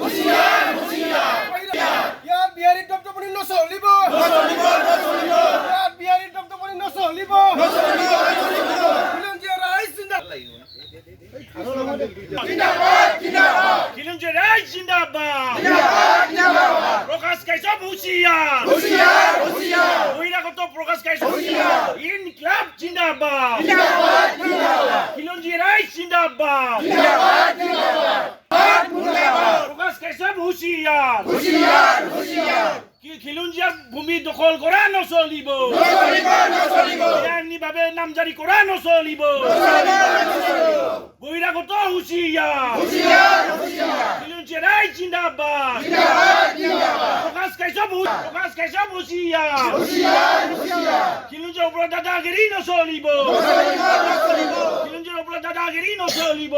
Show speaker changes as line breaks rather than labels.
হুঁশিয়ার হুঁশিয়ার হুঁশিয়ার। ইয়াত বিহারি টপটপনি নচলিব নচলিব
নচলিব ইয়াত বিহারি টপটপনি নচলিব নচলিব নচলিব কিলন জিন্দাবাদ। জিন্দাবাদ জিন্দাবাদ। কিলন রাই জিন্দাবাদ। জিন্দাবাদ জিন্দাবাদ। কাশ্যপ হুঁশিয়ার কি খিলঞ্জীয়া ভূমি দখল করা নচলিব। ভাবে নামজারি করা নচলিব। বহিরাগত হুঁশিয়ার। খিলঞ্জীয়া রাইজ জিন্দাবাদ। প্রকাশ কাশ্যপ প্রকাশ কাশ্যপ হুঁশিয়ার। খিলঞ্জীয়াৰ ওপৰত দাদাগিৰি নচলিব। খিলঞ্জীয়াৰ ওপৰত দাদাগিৰি নচলিব।